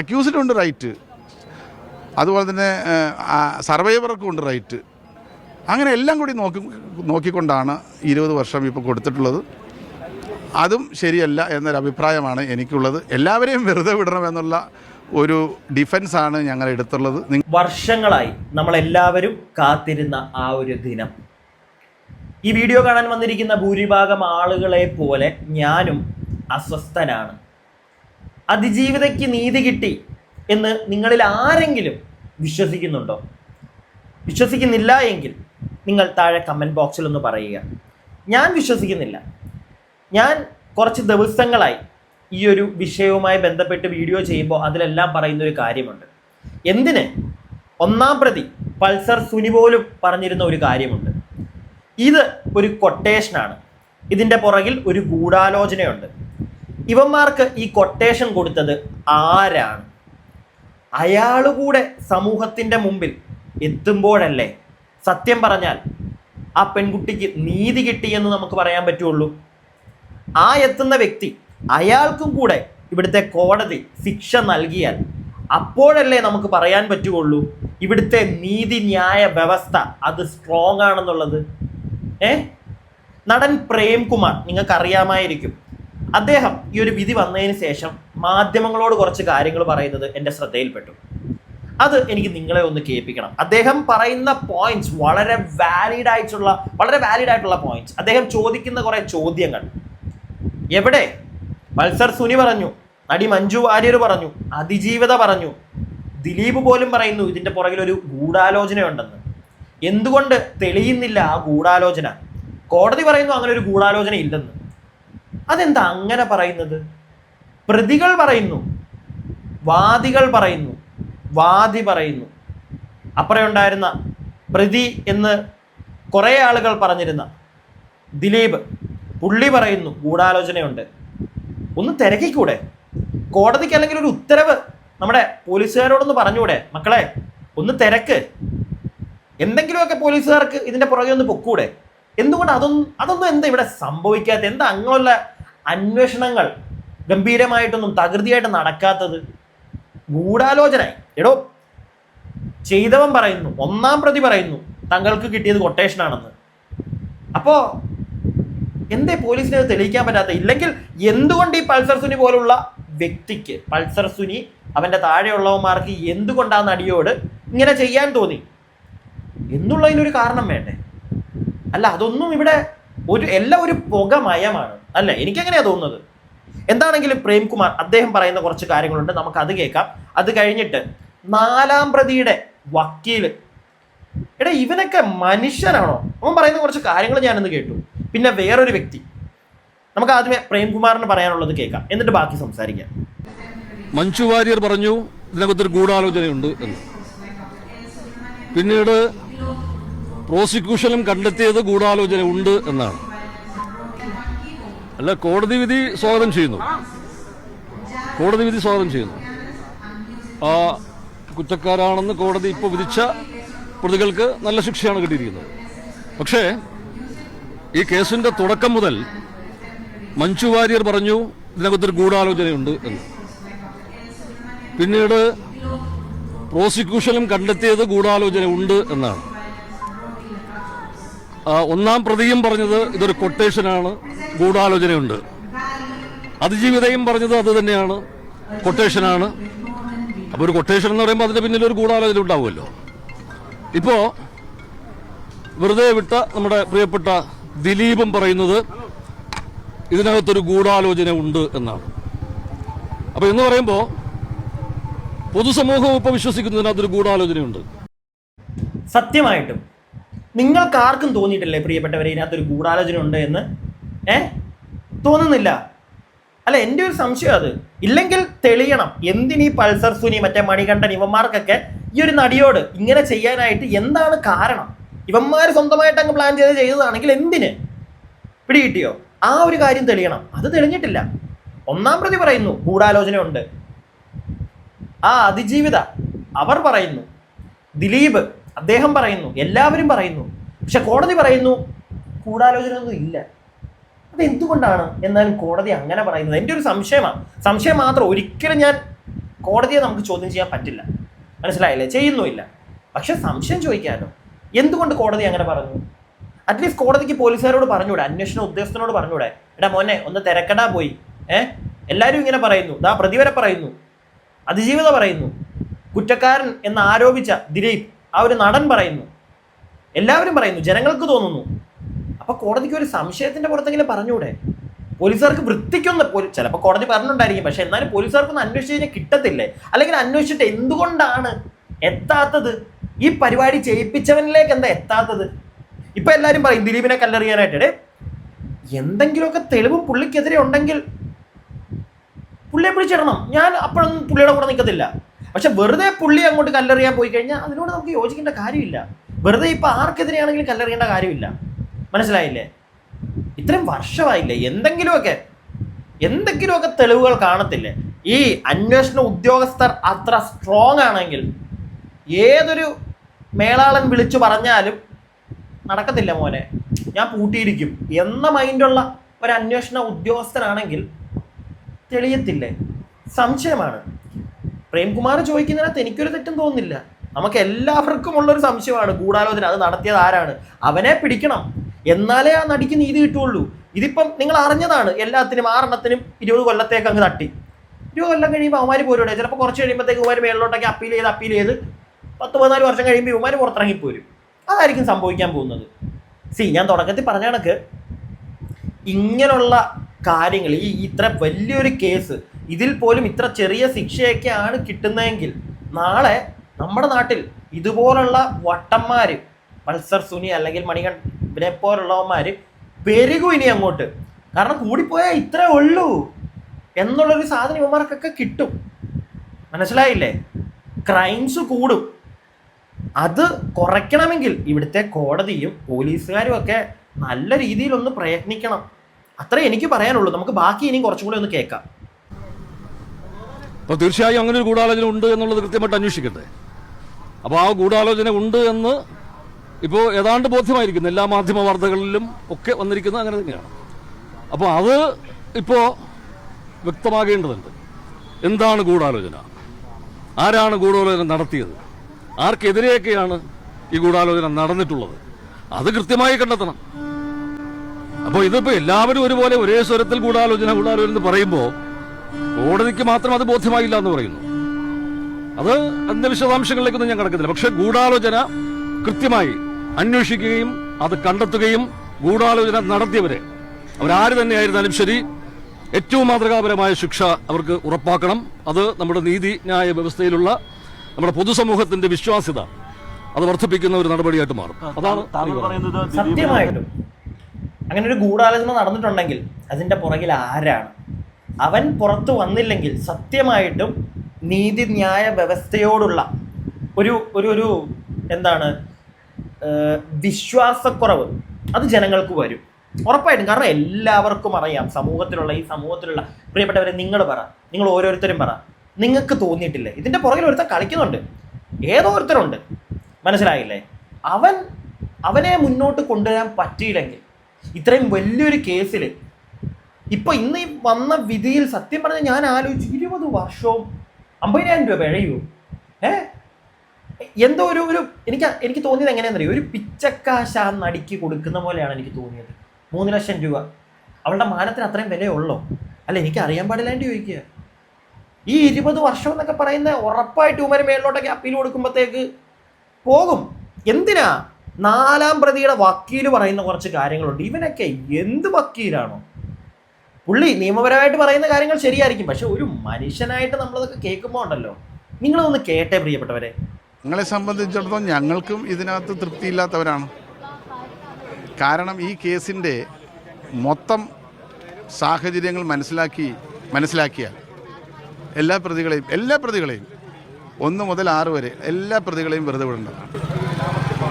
അക്യൂസിനും ഉണ്ട് റൈറ്റ്. അതുപോലെ തന്നെ സർവൈവർക്കും ഉണ്ട് റൈറ്റ്. അങ്ങനെ എല്ലാം കൂടി നോക്കി നോക്കിക്കൊണ്ടാണ് ഇരുപത് വർഷം ഇപ്പോൾ കൊടുത്തിട്ടുള്ളത്. അതും ശരിയല്ല എന്നൊരു അഭിപ്രായമാണ് എനിക്കുള്ളത്. എല്ലാവരെയും വെറുതെ വിടണമെന്നുള്ള ഒരു ഡിഫൻസാണ് ഞങ്ങൾ എടുത്തുള്ളത്. വർഷങ്ങളായി നമ്മളെല്ലാവരും കാത്തിരുന്ന ആ ഒരു ദിനം. ഈ വീഡിയോ കാണാൻ വന്നിരിക്കുന്ന ഭൂരിഭാഗം ആളുകളെ പോലെ ഞാനും അസ്വസ്ഥനാണ്. അതിജീവിതയ്ക്ക് നീതി കിട്ടി എന്ന് നിങ്ങളിൽ ആരെങ്കിലും വിശ്വസിക്കുന്നുണ്ടോ? വിശ്വസിക്കുന്നില്ല എങ്കിൽ നിങ്ങൾ താഴെ കമന്റ് ബോക്സിൽ ഒന്ന് പറയുക. ഞാൻ വിശ്വസിക്കുന്നില്ല. ഞാൻ കുറച്ച് ദിവസങ്ങളായി ഈ ഒരു വിഷയവുമായി ബന്ധപ്പെട്ട് വീഡിയോ ചെയ്യുമ്പോൾ അതിലെല്ലാം പറയുന്ന ഒരു കാര്യമുണ്ട്. എന്തിന്? ഒന്നാം പ്രതി പൾസർ സുനി പോലും പറഞ്ഞിരുന്ന ഒരു കാര്യമുണ്ട്. ഇത് ഒരു കൊട്ടേഷനാണ് ഇതിന്റെ പുറകിൽ ഒരു ഗൂഢാലോചനയുണ്ട്. ഇവന്മാർക്ക് ഈ കൊട്ടേഷൻ കൊടുത്തത് ആരാണ്? അയാൾ കൂടെ സമൂഹത്തിന്റെ മുമ്പിൽ എത്തുമ്പോഴല്ലേ സത്യം പറഞ്ഞാൽ ആ പെൺകുട്ടിക്ക് നീതി കിട്ടിയെന്ന് നമുക്ക് പറയാൻ പറ്റുള്ളൂ. ആ എത്തുന്ന വ്യക്തി അയാൾക്കും കൂടെ ഇവിടുത്തെ കോടതി ശിക്ഷ നൽകിയാൽ അപ്പോഴല്ലേ നമുക്ക് പറയാൻ പറ്റുകയുള്ളൂ ഇവിടുത്തെ നീതിന്യായ വ്യവസ്ഥ അത് സ്ട്രോങ് ആണെന്നുള്ളത്. ഏ? നടൻ പ്രേംകുമാർ നിങ്ങൾക്ക് അറിയാമായിരിക്കും അദ്ദേഹം ഈ ഒരു വിധി വന്നതിന് ശേഷം മാധ്യമങ്ങളോട് കുറച്ച് കാര്യങ്ങൾ പറയുന്നത് എന്റെ ശ്രദ്ധയിൽപ്പെട്ടു. അത് എനിക്ക് നിങ്ങളെ ഒന്ന് കേൾപ്പിക്കണം. അദ്ദേഹം പറയുന്ന പോയിന്റ്സ് വളരെ വാലിഡ് ആയിട്ടുള്ള വളരെ വാലിഡ് ആയിട്ടുള്ള പോയിന്റ്സ് അദ്ദേഹം ചോദിക്കുന്ന കുറെ ചോദ്യങ്ങൾ. എവിടെ? മത്സർ സുനി പറഞ്ഞു നടി മഞ്ജു വാര്യർ പറഞ്ഞു അതിജീവിത പറഞ്ഞു. ദിലീപ് പോലും പറയുന്നു പുറകിൽ ഒരു ഗൂഢാലോചനയുണ്ടെന്ന്. എന്തുകൊണ്ട് തെളിയുന്നില്ല ആ ഗൂഢാലോചന? കോടതി പറയുന്നു അങ്ങനെ ഒരു ഗൂഢാലോചന ഇല്ലെന്ന്. അതെന്താ അങ്ങനെ പറയുന്നത്? പ്രതികൾ പറയുന്നു വാദികൾ പറയുന്നു വാദി പറയുന്നു. അപ്പറയുണ്ടായിരുന്ന പ്രതി എന്ന് കുറേ ആളുകൾ പറഞ്ഞിരുന്ന ദിലീപ് പുള്ളി പറയുന്നു ഗൂഢാലോചനയുണ്ട്. ഒന്ന് തിരക്കിക്കൂടെ? കോടതിക്ക് അല്ലെങ്കിൽ ഒരു ഉത്തരവ് നമ്മുടെ പോലീസുകാരോടൊന്ന് പറഞ്ഞുകൂടെ? മക്കളെ ഒന്ന് തിരക്ക്. എന്തെങ്കിലുമൊക്കെ പോലീസുകാർക്ക് ഇതിന്റെ പുറകെ ഒന്ന് പൊക്കൂടെ? എന്തുകൊണ്ട് അതൊന്നും അതൊന്നും എന്താ ഇവിടെ സംഭവിക്കാത്ത എന്താ അങ്ങനെയുള്ള അന്വേഷണങ്ങൾ ഗംഭീരമായിട്ടൊന്നും തകൃതിയായിട്ട് നടക്കാത്തത് ഗൂഢാലോചന എടോ ചെയ്തവൻ പറയുന്നു ഒന്നാം പ്രതി പറയുന്നു തങ്ങൾക്ക് കിട്ടിയത് കൊട്ടേഷൻ ആണെന്ന്. അപ്പോ എന്തേ പോലീസിനെ തെളിയിക്കാൻ പറ്റാത്ത? ഇല്ലെങ്കിൽ എന്തുകൊണ്ട് ഈ പൾസർ സുനി പോലുള്ള വ്യക്തിക്ക് പൾസർ സുനി അവന്റെ താഴെയുള്ളവന്മാർക്ക് എന്തുകൊണ്ട് ആ നടിയോട് ഇങ്ങനെ ചെയ്യാൻ തോന്നി? എന്നുള്ളതിനൊരു കാരണം വേണ്ടേ? അല്ല അതൊന്നും ഇവിടെ ഒരു എല്ലാം ഒരു പുകമയമാണ് അല്ല എനിക്കങ്ങനെയാ തോന്നുന്നത്. എന്താണെങ്കിലും പ്രേംകുമാർ അദ്ദേഹം പറയുന്ന കുറച്ച് കാര്യങ്ങളുണ്ട് നമുക്ക് അത് കേൾക്കാം. അത് കഴിഞ്ഞിട്ട് നാലാം പ്രതിയുടെ വക്കീൽ. എടാ ഇവനൊക്കെ മനുഷ്യനാണോ? അവൻ പറയുന്ന കുറച്ച് കാര്യങ്ങൾ ഞാനൊന്ന് കേട്ടു. പിന്നെ വേറൊരു വ്യക്തി. നമുക്ക് ആദ്യമേ പ്രേംകുമാറിന് പറയാനുള്ളത് കേൾക്കാം. എന്നിട്ട് ബാക്കി സംസാരിക്കാം. മഞ്ജു വാര്യർ പറഞ്ഞു ഇതിനകത്തൊരു ഗൂഢാലോചനയുണ്ട് എന്ന്. പിന്നീട് പ്രോസിക്യൂഷനും കണ്ടെത്തിയത് ഗൂഢാലോചന ഉണ്ട് എന്നാണ്. അല്ല കോടതി വിധി സ്വാഗതം ചെയ്യുന്നു. കോടതി വിധി സ്വാഗതം ചെയ്യുന്നു. ആ കുറ്റക്കാരാണെന്ന് കോടതി ഇപ്പോൾ വിധിച്ച പ്രതികൾക്ക് നല്ല ശിക്ഷയാണ് കിട്ടിയിരിക്കുന്നത്. പക്ഷേ ഈ കേസിന്റെ തുടക്കം മുതൽ മഞ്ജു വാര്യർ പറഞ്ഞു ഇതിനകത്തൊരു ഗൂഢാലോചനയുണ്ട് എന്ന്. പിന്നീട് പ്രോസിക്യൂഷനും കണ്ടെത്തിയത് ഗൂഢാലോചന ഉണ്ട് എന്നാണ്. ഒന്നാം പ്രതിയും പറഞ്ഞത് ഇതൊരു കൊട്ടേഷനാണ് ഗൂഢാലോചനയുണ്ട്. അതിജീവിതയും പറഞ്ഞത് അത് തന്നെയാണ്. കൊട്ടേഷനാണ് അപ്പോൾ ഒരു കൊട്ടേഷൻ എന്ന് പറയുമ്പോൾ അതിന്റെ പിന്നിൽ ഒരു ഗൂഢാലോചന ഉണ്ടാവുമല്ലോ. ഇപ്പോൾ വെറുതെ വിട്ട നമ്മുടെ പ്രിയപ്പെട്ട ദിലീപും പറയുന്നത് ഇതിനകത്തൊരു ഗൂഢാലോചന ഉണ്ട് എന്നാണ്. അപ്പോൾ എന്ന് പറയുമ്പോൾ പൊതുസമൂഹം ഇപ്പോൾ വിശ്വസിക്കുന്നതിനകത്തൊരു ഗൂഢാലോചനയുണ്ട്. സത്യമായിട്ടും നിങ്ങൾക്ക് ആർക്കും തോന്നിയിട്ടില്ലേ പ്രിയപ്പെട്ടവരെ ഇതിനകത്തൊരു ഗൂഢാലോചന ഉണ്ട് എന്ന്? ഏ? തോന്നുന്നില്ല. അല്ല എന്റെ ഒരു സംശയം അത്. ഇല്ലെങ്കിൽ തെളിയണം. എന്തിനീ പൾസർ സുനി മറ്റേ മണികണ്ഠൻ ഇവന്മാർക്കൊക്കെ ഈ ഒരു നടിയോട് ഇങ്ങനെ ചെയ്യാനായിട്ട് എന്താണ് കാരണം? ഇവന്മാർ സ്വന്തമായിട്ട് അങ്ങ് പ്ലാൻ ചെയ്ത് ചെയ്തതാണെങ്കിൽ എന്തിന്? പിടികിട്ടിയോ? ആ ഒരു കാര്യം തെളിയണം. അത് തെളിഞ്ഞിട്ടില്ല. ഒന്നാം പ്രതി പറയുന്നു ഗൂഢാലോചന ഉണ്ട്. ആ അതിജീവിത അവർ പറയുന്നു ദിലീപ് അദ്ദേഹം പറയുന്നു എല്ലാവരും പറയുന്നു. പക്ഷെ കോടതി പറയുന്നു കൂടാലോചന ഒന്നും ഇല്ല. അത് എന്തുകൊണ്ടാണ് എന്നാലും കോടതി അങ്ങനെ പറയുന്നത്. എന്റെ ഒരു സംശയമാണ്. സംശയം മാത്രം ഒരിക്കലും ഞാൻ കോടതിയെ നമുക്ക് ചോദ്യം ചെയ്യാൻ പറ്റില്ല. മനസ്സിലായില്ലേ? ചെയ്യുന്നുമില്ല. പക്ഷെ സംശയം ചോദിക്കാനോ എന്തുകൊണ്ട് കോടതി അങ്ങനെ പറഞ്ഞു? അറ്റ്ലീസ്റ്റ് കോടതിക്ക് പോലീസുകാരോട് പറഞ്ഞൂടെ അന്വേഷണ ഉദ്യോഗസ്ഥനോട് പറഞ്ഞൂടെ എടാ മോനെ ഒന്ന് തിരക്കടാ പോയി. ഏഹ് എല്ലാവരും ഇങ്ങനെ പറയുന്നു. ദാ പ്രതിവരെ പറയുന്നു. അതിജീവിത പറയുന്നു. കുറ്റക്കാരൻ എന്ന് ആരോപിച്ച ദിലീപ് ആ ഒരു നടൻ പറയുന്നു. എല്ലാവരും പറയുന്നു. ജനങ്ങൾക്ക് തോന്നുന്നു. അപ്പൊ കോടതിക്ക് ഒരു സംശയത്തിന്റെ പുറത്തെങ്കിലും പറഞ്ഞൂടെ? പോലീസുകാർക്ക് വൃത്തിക്കൊന്ന് ചിലപ്പോൾ കോടതി പറഞ്ഞിട്ടുണ്ടായിരിക്കും. പക്ഷെ എന്നാലും പോലീസുകാർക്കൊന്ന് അന്വേഷിച്ച് കഴിഞ്ഞാൽ കിട്ടത്തില്ലേ? അല്ലെങ്കിൽ അന്വേഷിച്ചിട്ട് എന്തുകൊണ്ടാണ് എത്താത്തത്? ഈ പരിപാടി ചെയ്യിപ്പിച്ചവനിലേക്ക് എന്താ എത്താത്തത്? ഇപ്പൊ എല്ലാവരും പറയും ദിലീപിനെ കല്ലെറിയാനായിട്ട്. എന്തെങ്കിലുമൊക്കെ തെളിവ് പുള്ളിക്കെതിരെ ഉണ്ടെങ്കിൽ പുള്ളിയെ പിടിച്ചിടണം. ഞാൻ അപ്പോഴൊന്നും പുള്ളിയുടെ കൂടെ നിൽക്കത്തില്ല പക്ഷെ വെറുതെ പുള്ളി അങ്ങോട്ട് കല്ലെറിയാൻ പോയി കഴിഞ്ഞാൽ അതിനോട് നമുക്ക് യോജിക്കേണ്ട കാര്യമില്ല. വെറുതെ ഇപ്പൊ ആർക്കെതിരെയാണെങ്കിലും കല്ലെറിയേണ്ട കാര്യമില്ല. മനസ്സിലായില്ലേ? ഇത്രയും വർഷമായില്ലേ? എന്തെങ്കിലുമൊക്കെ എന്തെങ്കിലുമൊക്കെ തെളിവുകൾ കാണത്തില്ലേ? ഈ അന്വേഷണ ഉദ്യോഗസ്ഥർ അത്ര സ്ട്രോങ് ആണെങ്കിൽ ഏതൊരു മേളാളൻ വിളിച്ചു പറഞ്ഞാലും നടക്കത്തില്ല മോനെ. ഞാൻ പൂട്ടിയിരിക്കും. എന്ന മൈൻഡുള്ള ഒരു അന്വേഷണ ഉദ്യോഗസ്ഥനാണെങ്കിൽ തെളിയത്തില്ലേ? സംശയമാണ്. പ്രേംകുമാർ ചോദിക്കുന്നതിനകത്ത് എനിക്കൊരു തെറ്റും തോന്നുന്നില്ല. നമുക്ക് എല്ലാവർക്കും ഉള്ളൊരു സംശയമാണ് ഗൂഢാലോചന. അത് നടത്തിയത് ആരാണ്? അവനെ പിടിക്കണം. എന്നാലേ ആ നടിക്ക് നീതി കിട്ടുള്ളൂ ഇതിപ്പം നിങ്ങൾ അറിഞ്ഞതാണ് എല്ലാത്തിനും ആറെണ്ണത്തിനും ഇരുപത് കൊല്ലത്തേക്ക് അങ്ങ് തട്ടി. ഇരുപത് കൊല്ലം കഴിയുമ്പോൾ അവന്മാർ പോരും ചിലപ്പോൾ കുറച്ച് കഴിയുമ്പോഴത്തേക്ക് ഇവർ മേളിലോട്ടൊക്കെ അപ്പീൽ ചെയ്ത് അപ്പീൽ ചെയ്ത് പത്ത് പതിനാല് വർഷം കഴിയുമ്പോൾ ഇവന്മാർ പുറത്തിറങ്ങി പോരും. അതായിരിക്കും സംഭവിക്കാൻ പോകുന്നത്. സി ഞാൻ തുടക്കത്തിൽ പറഞ്ഞ കണക്ക് ഇങ്ങനെയുള്ള കാര്യങ്ങൾ ഈ ഇത്ര വലിയൊരു കേസ് ഇതിൽ പോലും ഇത്ര ചെറിയ ശിക്ഷയൊക്കെയാണ് കിട്ടുന്നതെങ്കിൽ നാളെ നമ്മുടെ നാട്ടിൽ ഇതുപോലുള്ള വട്ടന്മാർ പൾസർ സുനി അല്ലെങ്കിൽ മണികണ്ഠനെ പോലുള്ളവന്മാർ പെരുകും ഇനി അങ്ങോട്ട്. കാരണം കൂടിപ്പോയാൽ ഇത്രേ ഉള്ളൂ എന്നുള്ളൊരു സാധനം ഇവന്മാർക്കൊക്കെ കിട്ടും. മനസ്സിലായില്ലേ? ക്രൈംസ് കൂടും. അത് കുറയ്ക്കണമെങ്കിൽ ഇവിടുത്തെ കോടതിയും പോലീസുകാരും ഒക്കെ നല്ല രീതിയിലൊന്ന് പ്രയത്നിക്കണം. അത്രേ എനിക്ക് പറയാനുള്ളൂ. നമുക്ക് ബാക്കി ഇനിയും കുറച്ചും കൂടി ഒന്ന് കേൾക്കാം. അപ്പോൾ തീർച്ചയായും അങ്ങനെ ഒരു ഗൂഢാലോചന ഉണ്ട് എന്നുള്ളത് കൃത്യമായിട്ട് അന്വേഷിക്കട്ടെ. അപ്പോൾ ആ ഗൂഢാലോചന ഉണ്ട് എന്ന് ഇപ്പോൾ ഏതാണ്ട് ബോധ്യമായിരിക്കുന്നു. എല്ലാ മാധ്യമ വാർത്തകളിലും ഒക്കെ വന്നിരിക്കുന്നത് അങ്ങനെ തന്നെയാണ്. അപ്പോൾ അത് ഇപ്പോൾ വ്യക്തമാകേണ്ടതുണ്ട്. എന്താണ് ഗൂഢാലോചന? ആരാണ് ഗൂഢാലോചന നടത്തിയത്? ആർക്കെതിരെയൊക്കെയാണ് ഈ ഗൂഢാലോചന നടന്നിട്ടുള്ളത്? അത് കൃത്യമായി കണ്ടെത്തണം. അപ്പോൾ ഇതിപ്പോൾ എല്ലാവരും ഒരുപോലെ ഒരേ സ്വരത്തിൽ ഗൂഢാലോചന ഗൂഢാലോചന എന്ന് പറയുമ്പോൾ കോടതിക്ക് മാത്രം അത് ബോധ്യമായില്ല എന്ന് പറയുന്നു. അത് അതിന്റെ വിശദാംശങ്ങളിലേക്കൊന്നും ഞാൻ കിടക്കുന്നില്ല പക്ഷെ ഗൂഢാലോചന കൃത്യമായി അന്വേഷിക്കുകയും അത് കണ്ടെത്തുകയും ഗൂഢാലോചന നടത്തിയവരെ അവരാര് തന്നെയായിരുന്നാലും ശരി ഏറ്റവും മാതൃകാപരമായ ശിക്ഷ അവർക്ക് ഉറപ്പാക്കണം. അത് നമ്മുടെ നീതി ന്യായ വ്യവസ്ഥയിലുള്ള നമ്മുടെ പൊതുസമൂഹത്തിന്റെ വിശ്വാസ്യത അത് വർദ്ധിപ്പിക്കുന്ന ഒരു നടപടിയായിട്ട് മാറും. അതാണ് സത്യമായിട്ടും. അങ്ങനെ ഒരു ഗൂഢാലോചന നടന്നിട്ടുണ്ടെങ്കിൽ അതിന്റെ പുറകിൽ ആരാണ്? അവൻ പുറത്തു വന്നില്ലെങ്കിൽ സത്യമായിട്ടും നീതിന്യായ വ്യവസ്ഥയോടുള്ള ഒരു ഒരു ഒരു എന്താണ് വിശ്വാസക്കുറവ് അത് ജനങ്ങൾക്ക് വരും. ഉറപ്പായിട്ടും. കാരണം എല്ലാവർക്കും അറിയാം. സമൂഹത്തിലുള്ള ഈ സമൂഹത്തിലുള്ള പ്രിയപ്പെട്ടവരെ നിങ്ങൾ പറ. നിങ്ങൾ ഓരോരുത്തരും പറ. നിങ്ങൾക്ക് തോന്നിയിട്ടില്ലേ? ഇതിന്റെ പുറകിൽ ഒരുത്തൻ കളിക്കുന്നുണ്ട്. ഏതോ ഒരുത്തരുണ്ട്. മനസ്സിലായില്ലേ? അവൻ അവനെ മുന്നോട്ട് കൊണ്ടുവരാൻ പറ്റിയില്ലെങ്കിൽ ഇത്രയും വലിയൊരു കേസിൽ ഇപ്പൊ ഇന്ന് ഈ വന്ന വിധിയിൽ സത്യം പറഞ്ഞ ഞാൻ ആലോചിച്ചു ഇരുപത് വർഷവും അമ്പതിനായിരം രൂപ പിഴയോ ഏ? എന്തോ ഒരു ഒരു എനിക്ക് എനിക്ക് തോന്നിയത് എങ്ങനെയാണെന്നറിയോ? ഒരു പിച്ചക്കാശ നടിക്ക് കൊടുക്കുന്ന പോലെയാണ് എനിക്ക് തോന്നിയത്. മൂന്ന് ലക്ഷം രൂപ. അവളുടെ മാനത്തിന് അത്രയും വിലയുള്ളോ അല്ല എനിക്ക് അറിയാൻ പാടില്ലാണ്ട് ചോദിക്കുക. ഈ ഇരുപത് വർഷം എന്നൊക്കെ പറയുന്ന ഉറപ്പായിട്ട് ഉമര് മേളിലോട്ടൊക്കെ അപ്പീൽ കൊടുക്കുമ്പോഴത്തേക്ക് പോകും. എന്തിനാ? നാലാം പ്രതിയുടെ വക്കീൽ പറയുന്ന കുറച്ച് കാര്യങ്ങളുണ്ട്. ഇവനൊക്കെ എന്ത് വക്കീലാണോ? പുള്ളി നിയമപരമായിട്ട് പറയുന്ന കാര്യങ്ങൾ ശരിയായിരിക്കും. പക്ഷെ ഒരു മനുഷ്യനായിട്ട് നമ്മളതൊക്കെ കേൾക്കുമ്പോൾ ഉണ്ടല്ലോ. നിങ്ങളൊന്ന് കേട്ടെ പ്രിയപ്പെട്ടവരെ. നിങ്ങളെ സംബന്ധിച്ചിടത്തോളം ഞങ്ങൾക്കും ഇതിനകത്ത് തൃപ്തിയില്ലാത്തവരാണ്. കാരണം ഈ കേസിന്റെ മൊത്തം സാഹചര്യങ്ങൾ മനസ്സിലാക്കി മനസ്സിലാക്കിയാൽ എല്ലാ പ്രതികളെയും എല്ലാ പ്രതികളെയും ഒന്ന് മുതൽ ആറ് വരെ എല്ലാ പ്രതികളെയും വെറുതെ വിടേണ്ടതാണ്.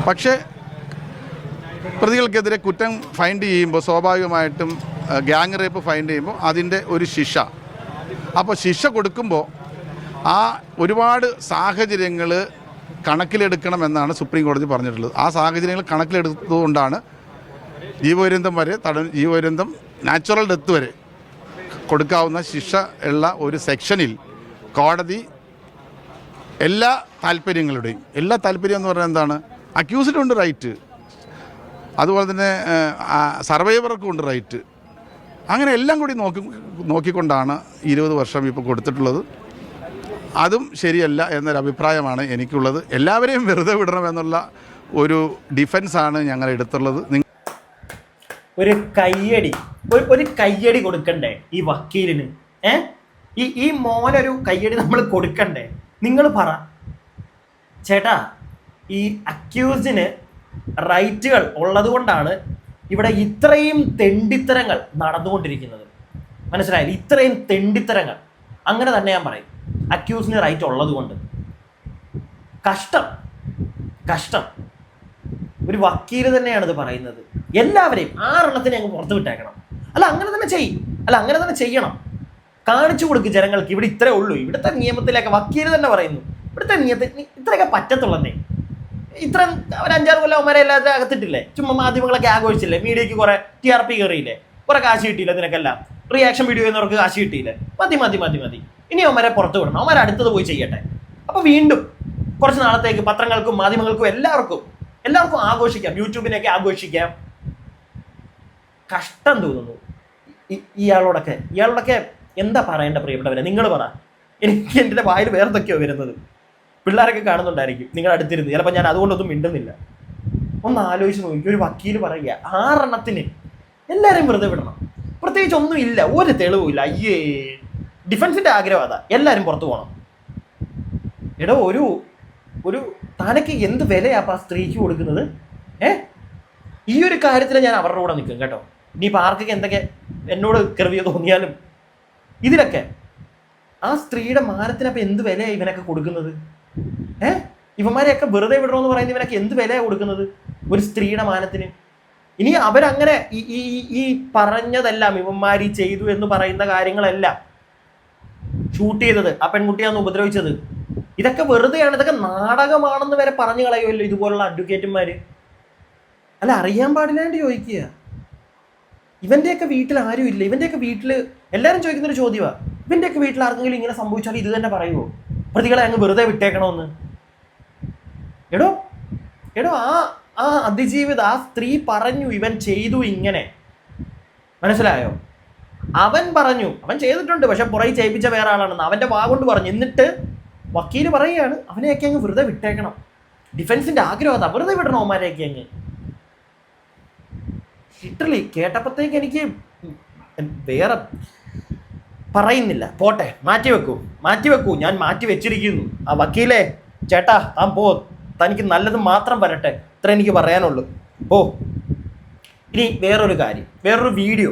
പക്ഷേ പ്രതികൾക്കെതിരെ കുറ്റം ഫൈൻഡ് ചെയ്യുമ്പോൾ സ്വാഭാവികമായിട്ടും ഗ്യാങ് റേപ്പ് ഫൈൻഡ് ചെയ്യുമ്പോൾ അതിന്റെ ഒരു ശിക്ഷ. അപ്പോൾ ശിക്ഷ കൊടുക്കുമ്പോൾ ആ ഒരുപാട് സാഹചര്യങ്ങൾ കണക്കിലെടുക്കണമെന്നാണ് സുപ്രീം കോടതി പറഞ്ഞിട്ടുള്ളത്. ആ സാഹചര്യങ്ങൾ കണക്കിലെടുത്തുകൊണ്ടാണ് ജീവപര്യന്തം വരെ തട ജീവപര്യന്തം നാച്ചുറൽ ഡെത്ത് വരെ കൊടുക്കാവുന്ന ശിക്ഷ ഉള്ള ഒരു സെക്ഷനിൽ കോടതി എല്ലാ താല്പര്യങ്ങളുടെയും എല്ലാ താല്പര്യം എന്ന് പറഞ്ഞാൽ എന്താണ്? അക്യൂസിനുണ്ട് റൈറ്റ്. അതുപോലെ തന്നെ സർവൈവർക്കും ഉണ്ട് റൈറ്റ്. അങ്ങനെ എല്ലാം കൂടി നോക്കി നോക്കിക്കൊണ്ടാണ് ഇരുപത് വർഷം ഇപ്പോൾ കൊടുത്തിട്ടുള്ളത്. അതും ശരിയല്ല എന്നൊരഭിപ്രായമാണ് എനിക്കുള്ളത്. എല്ലാവരെയും വെറുതെ വിടണമെന്നുള്ള ഒരു ഡിഫൻസാണ് ഞങ്ങൾ എടുത്തുള്ളത് ഒരു കയ്യടി ഒരു കയ്യടി കൊടുക്കണ്ടേ ഈ വക്കീലിന്? ഏ? ഈ ഈ മോനൊരു കയ്യടി നമ്മൾ കൊടുക്കണ്ടേ? നിങ്ങൾ പറ. ചേട്ടാ ഈ അക്യൂസിന് റൈറ്റുകൾ ഉള്ളത് കൊണ്ടാണ് ഇവിടെ ഇത്രയും തെണ്ടിത്തരങ്ങൾ നടന്നുകൊണ്ടിരിക്കുന്നത്. മനസ്സിലായില്ല? ഇത്രയും തെണ്ടിത്തരങ്ങൾ. അങ്ങനെ തന്നെ ഞാൻ പറയും. അക്യൂസിന് റൈറ്റ് ഉള്ളത് കൊണ്ട് കഷ്ടം. കഷ്ടം. ഒരു വക്കീൽ തന്നെയാണ് ഇത് പറയുന്നത്. എല്ലാവരെയും ആറെണ്ണത്തിനെ അങ്ങ് പുറത്ത് വിട്ടേക്കണം. അല്ല അങ്ങനെ തന്നെ ചെയ്യും അല്ല അങ്ങനെ തന്നെ ചെയ്യണം. കാണിച്ചു കൊടുക്ക് ജനങ്ങൾക്ക്. ഇവിടെ ഇത്രേ ഉള്ളൂ. ഇവിടുത്തെ നിയമത്തിലൊക്കെ വക്കീൽ തന്നെ പറയുന്നു. ഇവിടുത്തെ നിയമത്തിൽ ഇത്രയൊക്കെ പറ്റത്തുള്ളന്നേ. ഇത്ര ഒരു അഞ്ചാറ് കൊല്ലം അവന്മാരെ എല്ലാവരും അകത്തിട്ടില്ലേ? ചുമ്മാ മാധ്യമങ്ങളൊക്കെ ആഘോഷിച്ചില്ലേ മീഡിയക്ക് കുറെ ടി ആർ പി കയറിയില്ലേ കുറെ കാശ് കിട്ടിയില്ല നിനക്കെല്ലാം? റിയാക്ഷൻ വീഡിയോ എന്നവർക്ക് കാശ് കിട്ടിയില്ലേ? മതി മതി മതി മതി. ഇനി അവന്മാരെ പുറത്തു വിടണം. അവന്മാരെ അടുത്തത് പോയി ചെയ്യട്ടെ. അപ്പൊ വീണ്ടും കുറച്ച് നാളത്തേക്ക് പത്രങ്ങൾക്കും മാധ്യമങ്ങൾക്കും എല്ലാവർക്കും എല്ലാവർക്കും ആഘോഷിക്കാം. യൂട്യൂബിനെയൊക്കെ ആഘോഷിക്കാം. കഷ്ടം തോന്നുന്നു. ഇയാളോടൊക്കെ ഇയാളോടൊക്കെ എന്താ പറയേണ്ട പ്രിയപ്പെട്ടവരെ? നിങ്ങൾ പറ. എനിക്ക് എന്റെ വായിൽ വേറെന്തൊക്കെയോ വരുന്നത്. പിള്ളേരൊക്കെ കാണുന്നുണ്ടായിരിക്കും. നിങ്ങൾ അടുത്തിരുന്ന്. ചിലപ്പോൾ ഞാൻ അതുകൊണ്ടൊന്നും മിണ്ടുന്നില്ല. ഒന്ന് ആലോചിച്ച് നോക്കി. ഒരു വക്കീൽ പറയുക ആറെണ്ണത്തിന് എല്ലാവരെയും വെറുതെ വിടണം. പ്രത്യേകിച്ച് ഒന്നും ഇല്ല. ഒരു തെളിവും ഇല്ല. അയ്യേ ഡിഫൻസിന്റെ ആഗ്രഹം അതാ. എല്ലാവരും പുറത്തു പോകണം എടോ ഒരു ഒരു തനക്ക് എന്ത് വിലയാ സ്ത്രീക്ക് കൊടുക്കുന്നത്? ഏ? ഈ ഒരു കാര്യത്തിൽ ഞാൻ അവരുടെ കൂടെ നിൽക്കും കേട്ടോ. ഇനിയിപ്പോൾ ആർക്കൊക്കെ എന്തൊക്കെ എന്നോട് കെറിയോ തോന്നിയാലും. ഇതിലൊക്കെ ആ സ്ത്രീയുടെ മാനത്തിനപ്പം എന്ത് വിലയാണ് ഇവനൊക്കെ കൊടുക്കുന്നത്? ഏ? ഇവന്മാരെയൊക്കെ വെറുതെ വിടണമെന്ന് പറയുന്ന ഇവനൊക്കെ എന്ത് വിലയാണ് കൊടുക്കുന്നത്? ഒരു സ്ത്രീയുടെ മാനത്തിന്. ഇനി അവരങ്ങനെ ഈ ഈ ഈ- പറഞ്ഞതെല്ലാം ഇവന്മാർ ചെയ്തു എന്ന് പറയുന്ന കാര്യങ്ങളെല്ലാം ഷൂട്ട് ചെയ്തത് ആ പെൺകുട്ടിയാണ് ഉപദ്രവിച്ചത്. ഇതൊക്കെ വെറുതെയാണ്. ഇതൊക്കെ നാടകമാണെന്ന് വരെ പറഞ്ഞു കളയുമല്ലോ ഇതുപോലുള്ള അഡ്വക്കേറ്റുമാര് അല്ല അറിയാൻ പാടില്ലാണ്ട് ചോദിക്കുക. ഇവന്റെയൊക്കെ വീട്ടിൽ ആരും ഇല്ല ഇവന്റെയൊക്കെ വീട്ടിൽ എല്ലാവരും ചോദിക്കുന്ന ഒരു ചോദ്യമാണ് ഇവന്റെയൊക്കെ വീട്ടിൽ ആർക്കെങ്കിലും ഇങ്ങനെ സംഭവിച്ചാൽ ഇത് തന്നെ പറയുമോ പ്രതികളെ അങ്ങ് വെറുതെ വിട്ടേക്കണമെന്ന് എടോ എടോ ആ ആ അതിജീവിത ആ സ്ത്രീ പറഞ്ഞു ഇവൻ ചെയ്തു ഇങ്ങനെ. മനസ്സിലായോ? അവൻ പറഞ്ഞു അവൻ ചെയ്തിട്ടുണ്ട് പക്ഷെ പുറകെ ചെയ്യിപ്പിച്ച വേറെ ആളാണെന്ന്. അവന്റെ വാ കൊണ്ട് പറഞ്ഞു. എന്നിട്ട് വക്കീൽ പറയുകയാണ് അവനെയൊക്കെ അങ്ങ് വെറുതെ വിട്ടേക്കണം. ഡിഫൻസിന്റെ ആഗ്രഹം അതാ. വെറുതെ വിടണം അവന്മാരെയൊക്കെ അങ്ങ്? ലിറ്ററലി കേട്ടപ്പോഴത്തേക്ക് എനിക്ക് വേറെ പറയുന്നില്ല. പോട്ടെ മാറ്റി വെക്കൂ. മാറ്റി വെക്കൂ. ഞാൻ മാറ്റി വെച്ചിരിക്കുന്നു. ആ വക്കീലേ ചേട്ടാ താൻ പോ. തനിക്ക് നല്ലത് മാത്രം വരട്ടെ. ഇത്ര എനിക്ക് പറയാനുള്ളൂ. പോ. ഇനി വേറൊരു കാര്യം. വേറൊരു വീഡിയോ.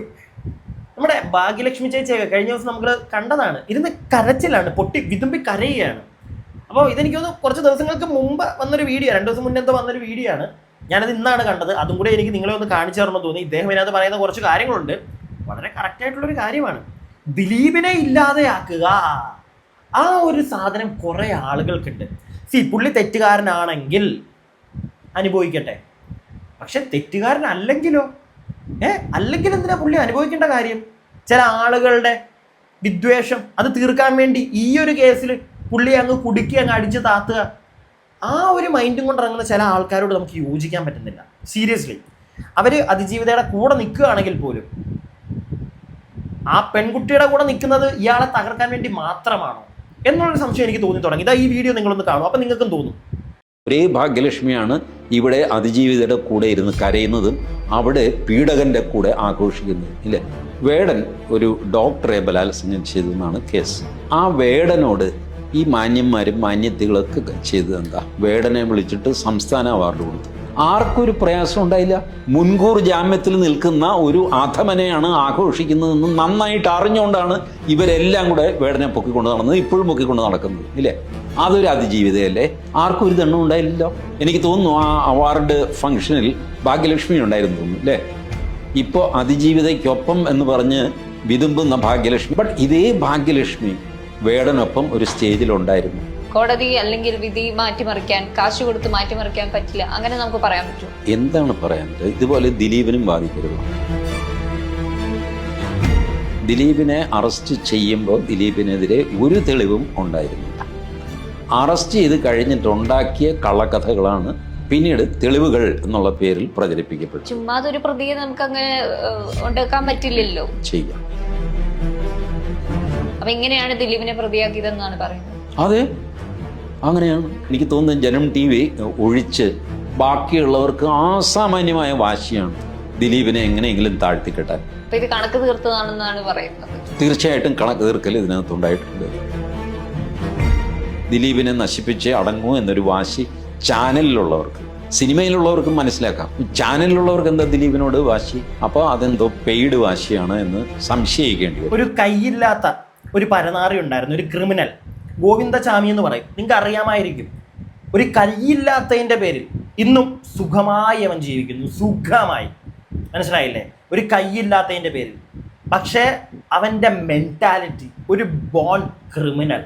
നമ്മുടെ ഭാഗ്യലക്ഷ്മി ചേച്ചിയൊക്കെ കഴിഞ്ഞ ദിവസം നമ്മൾ കണ്ടതാണ്. ഇരുന്ന് കരച്ചിലാണ്. പൊട്ടി വിതുമ്പി കരയുകയാണ്. അപ്പോൾ ഇതെനിക്ക് തോന്നുന്നു കുറച്ച് ദിവസങ്ങൾക്ക് മുമ്പ് വന്നൊരു വീഡിയോ. രണ്ട് ദിവസം മുന്നേ വന്നൊരു വീഡിയോ ആണ്. ഞാനത് ഇന്നാണ് കണ്ടത്. അതും കൂടെ എനിക്ക് നിങ്ങളെ ഒന്ന് കാണിച്ചു തരണമെന്ന് തോന്നി. ഇദ്ദേഹം ഇതിനകത്ത് പറയുന്ന കുറച്ച് കാര്യങ്ങളുണ്ട്. വളരെ കറക്റ്റായിട്ടുള്ളൊരു കാര്യമാണ്. ദിലീപിനെ ഇല്ലാതെയാക്കുക. ആ ഒരു സാധനം കുറെ ആളുകൾക്കുണ്ട്. സി പുള്ളി തെറ്റുകാരനാണെങ്കിൽ അനുഭവിക്കട്ടെ. പക്ഷെ തെറ്റുകാരനല്ലെങ്കിലോ? ഏ അല്ലെങ്കിൽ എന്തിനാ പുള്ളി അനുഭവിക്കേണ്ട കാര്യം? ചില ആളുകളുടെ വിദ്വേഷം അത് തീർക്കാൻ വേണ്ടി ഈ ഒരു കേസിൽ പുള്ളി അങ്ങ് കുടുക്കി അങ്ങ് അടിച്ച് താത്തുക. ആ ഒരു മൈൻഡും കൊണ്ട് ഇറങ്ങുന്ന ചില ആൾക്കാരോട് നമുക്ക് യോജിക്കാൻ പറ്റുന്നില്ല. സീരിയസ്ലി. അവർ അതിജീവിതയുടെ കൂടെ നിൽക്കുകയാണെങ്കിൽ പോലും ആ പെൺകുട്ടിയുടെ കൂടെ നിൽക്കുന്നത് ഇയാളെ തകർക്കാൻ വേണ്ടി മാത്രമാണോ? എന്നുള്ളൊരു സംശയം എനിക്ക് തോന്നി തുടങ്ങി. ഇതാ ഈ വീഡിയോ നിങ്ങളൊന്ന് കാണും. അപ്പൊ നിങ്ങൾക്കും തോന്നും. ഒരേ ഭാഗ്യലക്ഷ്മിയാണ് ഇവിടെ അതിജീവിതയുടെ കൂടെ ഇരുന്ന് കരയുന്നതും അവിടെ പീഡകന്റെ കൂടെ ആഘോഷിക്കുന്നതും ഇല്ലേ? വേടൻ ഒരു ഡോക്ടറെ ബലാത്സംഗം ചെയ്തെന്നാണ് കേസ്. ആ വേടനോട് ഈ മാന്യന്മാരും മാന്യത്തികളൊക്കെ ചെയ്തത് എന്താ വേടനെ വിളിച്ചിട്ട് സംസ്ഥാന അവാർഡ് കൊടുത്തു. ആർക്കും ഒരു പ്രയാസം ഉണ്ടായില്ല. മുൻകൂർ ജാമ്യത്തിൽ നിൽക്കുന്ന ഒരു അധമനെയാണ് ആഘോഷിക്കുന്നതെന്ന് നന്നായിട്ട് അറിഞ്ഞുകൊണ്ടാണ് ഇവരെല്ലാം കൂടെ വേടനെ പൊക്കിക്കൊണ്ട് നടന്നത് ഇപ്പോഴും പൊക്കിക്കൊണ്ട് നടക്കുന്നത് ഇല്ലേ? അതൊരു അതിജീവിതയല്ലേ? ആർക്കും ഒരു ദണ്ണം ഉണ്ടായില്ലല്ലോ. എനിക്ക് തോന്നുന്നു ആ അവാർഡ് ഫംഗ്ഷനിൽ ഭാഗ്യലക്ഷ്മി ഉണ്ടായിരുന്നു തോന്നുന്നു അല്ലേ ഇപ്പോൾ അതിജീവിതയ്ക്കൊപ്പം എന്ന് പറഞ്ഞ് വിതുമ്പുന്ന ഭാഗ്യലക്ഷ്മി. ബട്ട് ഇതേ ഭാഗ്യലക്ഷ്മി വേടനൊപ്പം ഒരു സ്റ്റേജിലുണ്ടായിരുന്നു. കോടതി അല്ലെങ്കിൽ വിധി മാറ്റിമറിക്കാൻ കാശ് കൊടുത്ത് മാറ്റിമറിക്കാൻ പറ്റില്ല. അങ്ങനെ നമുക്ക് പറയാൻ പറ്റും. എന്താണ് പറയാനുള്ളത് ഇതുപോലെ ദിലീപിനും ബാധിക്കരുത്. ദിലീപിനെ അറസ്റ്റ് ചെയ്യുമ്പോൾ ദിലീപിനെതിരെ ഒരു തെളിവും ഉണ്ടായിരുന്നില്ല അറസ്റ്റ് ചെയ്ത് കഴിഞ്ഞിട്ടുണ്ടാക്കിയ കള്ളക്കഥകളാണ് പിന്നീട് തെളിവുകൾ എന്നുള്ള പേരിൽ പ്രചരിപ്പിക്കപ്പെട്ടു ചുമ്മാതൊരു പ്രതിയെ നമുക്ക് അങ്ങനെ ഉണ്ടാക്കാൻ പറ്റില്ലല്ലോ. ചെയ്യുക അപ്പൊ എങ്ങനെയാണ് ദിലീപിനെ പ്രതിയാക്കിയതെന്നാണ് പറയുന്നത്. അതെ. അങ്ങനെയാണ് എനിക്ക് തോന്നുന്നത് ജനം ടി വി ഒഴിച്ച് ബാക്കിയുള്ളവർക്ക് അസാമാന്യമായ വാശിയാണ് ദിലീപിനെ എങ്ങനെയെങ്കിലും താഴ്ത്തിക്കെട്ടാൻ. ഇത് കണക്ക് തീർത്തതാണെന്നാണ് പറയുന്നത്. തീർച്ചയായിട്ടും കണക്ക് തീർക്കൽ ഇതിനകത്തുണ്ടായിട്ടുണ്ട് ദിലീപിനെ നശിപ്പിച്ച് അടങ്ങൂ എന്നൊരു വാശി ചാനലിലുള്ളവർക്ക് സിനിമയിലുള്ളവർക്ക് മനസ്സിലാക്കാം. ചാനലിലുള്ളവർക്ക് എന്താ ദിലീപിനോട് വാശി? അപ്പോൾ അതെന്തോ പെയ്ഡ് വാശിയാണ് എന്ന് സംശയിക്കേണ്ടി വരും. ഒരു കൈയില്ലാത്ത ഒരു പരനാറി ഉണ്ടായിരുന്നു ഒരു ക്രിമിനൽ ഗോവിന്ദചാമി എന്ന് പറയും. നിങ്ങൾക്ക് അറിയാമായിരിക്കും. ഒരു കൈയില്ലാത്തതിന്റെ പേരിൽ ഇന്നും സുഖമായി അവൻ ജീവിക്കുന്നു. സുഖമായി. മനസ്സിലായില്ലേ? ഒരു കൈയില്ലാത്തതിന്റെ പേരിൽ. പക്ഷേ അവന്റെ മെന്റാലിറ്റി ഒരു ബോൺ ക്രിമിനൽ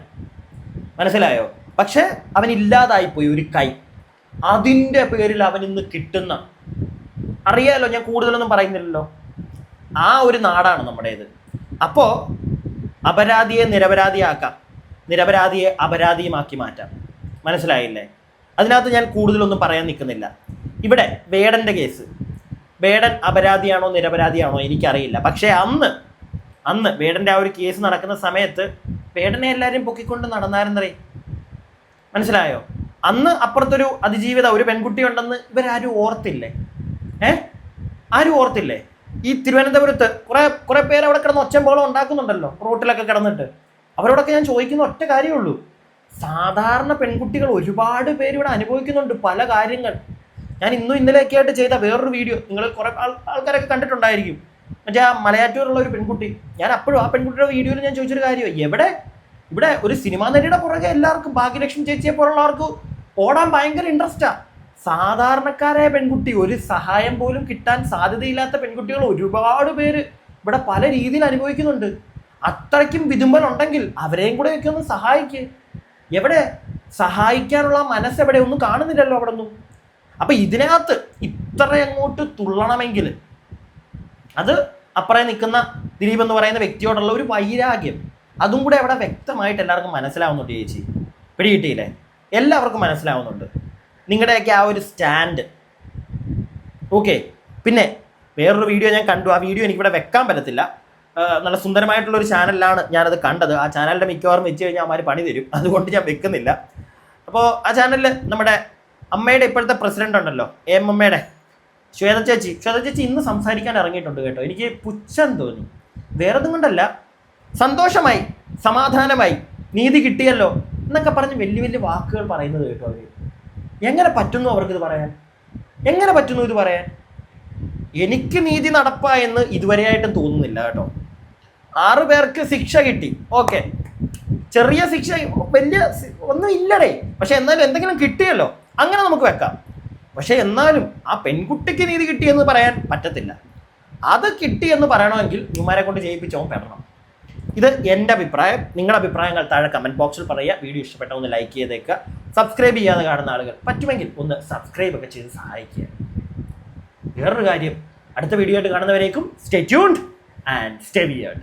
മനസ്സിലായോ? പക്ഷേ അവൻ ഇല്ലാതായിപ്പോയി ഒരു കൈ. അതിന്റെ പേരിൽ അവൻ ഇന്ന് കിട്ടുന്ന അറിയാലോ ഞാൻ കൂടുതലൊന്നും പറയുന്നില്ലല്ലോ. ആ ഒരു നാടാണ് നമ്മുടേത്. അപ്പോൾ അപരാധിയെ നിരപരാധിയാക്കാം. നിരപരാധിയെ അപരാധിയുമാക്കി മാറ്റാം. മനസ്സിലായില്ലേ? അതിനകത്ത് ഞാൻ കൂടുതലൊന്നും പറയാൻ നിൽക്കുന്നില്ല. ഇവിടെ വേടന്റെ കേസ്. വേടൻ അപരാധിയാണോ നിരപരാധിയാണോ എനിക്കറിയില്ല. പക്ഷേ അന്ന് അന്ന് വേടന്റെ ആ ഒരു കേസ് നടക്കുന്ന സമയത്ത് വേടനെ എല്ലാവരും പൊക്കിക്കൊണ്ട് നടന്നായിരുന്നറേ. മനസ്സിലായോ? അന്ന് അപ്പുറത്തൊരു അതിജീവിത ഒരു പെൺകുട്ടി ഉണ്ടെന്ന് ഇവരാരും ഓർത്തില്ലേ? ഏ? ആരും ഓർത്തില്ലേ? ഈ തിരുവനന്തപുരത്ത് കുറെ കുറെ പേര് അവിടെ കിടന്ന് ഒച്ചമ്പോളം ഉണ്ടാക്കുന്നുണ്ടല്ലോ. റോട്ടിലൊക്കെ കിടന്നിട്ട്. അവരോടൊക്കെ ഞാൻ ചോദിക്കുന്ന ഒറ്റ കാര്യമുള്ളൂ സാധാരണ പെൺകുട്ടികൾ ഒരുപാട് പേര് ഇവിടെ അനുഭവിക്കുന്നുണ്ട് പല കാര്യങ്ങൾ. ഞാൻ ഇന്നും ഇന്നലെയൊക്കെ ആയിട്ട് ചെയ്ത വേറൊരു വീഡിയോ. നിങ്ങൾ കുറെ ആൾ ആൾക്കാരൊക്കെ കണ്ടിട്ടുണ്ടായിരിക്കും. മറ്റേ ആ മലയാറ്റൂരുള്ള ഒരു പെൺകുട്ടി. ഞാൻ അപ്പോഴും ആ പെൺകുട്ടിയുടെ വീഡിയോയിൽ ഞാൻ ചോദിച്ചൊരു കാര്യം എവിടെ? ഇവിടെ ഒരു സിനിമാ നടിയുടെ പുറകെ എല്ലാവർക്കും ഭാഗ്യലക്ഷ്മി ചേച്ചിയെ പോലുള്ളവർക്ക് ഓടാൻ ഭയങ്കര ഇൻട്രസ്റ്റാ സാധാരണക്കാരായ പെൺകുട്ടി ഒരു സഹായം പോലും കിട്ടാൻ സാധ്യതയില്ലാത്ത പെൺകുട്ടികൾ ഒരുപാട് പേര് ഇവിടെ പല രീതിയിൽ അനുഭവിക്കുന്നുണ്ട്. അത്രയ്ക്കും വിതുമ്പലുണ്ടെങ്കിൽ അവരെയും കൂടെ ഒക്കെ ഒന്ന് സഹായിക്ക്. എവിടെ സഹായിക്കാനുള്ള മനസ്സ് എവിടെ ഒന്നും കാണുന്നില്ലല്ലോ അവിടെ ഒന്നും അപ്പൊ ഇതിനകത്ത് ഇത്ര അങ്ങോട്ട് തുള്ളണമെങ്കിൽ അത് അപ്പറേ നിൽക്കുന്ന ദിലീപ് എന്ന് പറയുന്ന വ്യക്തിയോടുള്ള ഒരു വൈരാഗ്യം. അതും കൂടെ അവിടെ വ്യക്തമായിട്ട് എല്ലാവർക്കും മനസ്സിലാവുന്നുണ്ട് ചേച്ചി. പിടികിട്ടിയില്ലേ? എല്ലാവർക്കും മനസ്സിലാവുന്നുണ്ട്. നിങ്ങളുടെയൊക്കെ ആ ഒരു സ്റ്റാൻഡ്. ഓക്കെ പിന്നെ വേറൊരു വീഡിയോ ഞാൻ കണ്ടു. ആ വീഡിയോ എനിക്കിവിടെ വെക്കാൻ പറ്റത്തില്ല. നല്ല സുന്ദരമായിട്ടുള്ള ഒരു ചാനലിലാണ് ഞാനത് കണ്ടത്. ആ ചാനലിന്റെ മിക്കവാറും വെച്ച് കഴിഞ്ഞാൽ അവന്മാർ പണി തരും. അതുകൊണ്ട് ഞാൻ വെക്കുന്നില്ല. അപ്പോൾ ആ ചാനലിൽ നമ്മുടെ അമ്മയുടെ ഇപ്പോഴത്തെ പ്രസിഡന്റ് ഉണ്ടല്ലോ എം അമ്മയുടെ. ശ്വേത ചേച്ചി. ശ്വേത ചേച്ചി ഇന്ന് സംസാരിക്കാൻ ഇറങ്ങിയിട്ടുണ്ട് കേട്ടോ. എനിക്ക് പുച്ഛം തോന്നി. വേറെ ഒന്നും കൊണ്ടല്ല. സന്തോഷമായി സമാധാനമായി നീതി കിട്ടിയല്ലോ എന്നൊക്കെ പറഞ്ഞ് വലിയ വലിയ വാക്കുകൾ പറയുന്നത് കേട്ടോ അവർ എങ്ങനെ പറ്റുന്നു ഇത് പറയാൻ? എങ്ങനെ പറ്റുന്നു ഇത് പറയാൻ? എനിക്ക് നീതി നടപ്പായെന്ന് ഇതുവരെയായിട്ടും തോന്നുന്നില്ല കേട്ടോ. ആറു പേർക്ക് ശിക്ഷ കിട്ടി. ഓക്കെ. ചെറിയ ശിക്ഷ വലിയ ഒന്നും ഇല്ലടേ. പക്ഷെ എന്നാലും എന്തെങ്കിലും കിട്ടിയല്ലോ. അങ്ങനെ നമുക്ക് വെക്കാം. പക്ഷെ എന്നാലും ആ പെൺകുട്ടിക്ക് നീതി കിട്ടിയെന്ന് പറയാൻ പറ്റത്തില്ല. അത് കിട്ടി എന്ന് പറയണമെങ്കിൽ ഇവന്മാരെ കൊണ്ട് ചെയ്യിപ്പിച്ചോൻ പെടണം. ഇത് എന്റെ അഭിപ്രായം. നിങ്ങളുടെ അഭിപ്രായങ്ങൾ താഴെ കമന്റ് ബോക്സിൽ പറയുക. വീഡിയോ ഇഷ്ടപ്പെട്ട ഒന്ന് ലൈക്ക് ചെയ്തേക്കുക. സബ്സ്ക്രൈബ് ചെയ്യാതെ കാണുന്ന ആളുകൾ പറ്റുമെങ്കിൽ ഒന്ന് സബ്സ്ക്രൈബ് ഒക്കെ ചെയ്ത് സഹായിക്കുക. വേറൊരു കാര്യം അടുത്ത വീഡിയോ ആയിട്ട് കാണുന്നവരേക്കും stay tuned and stay weird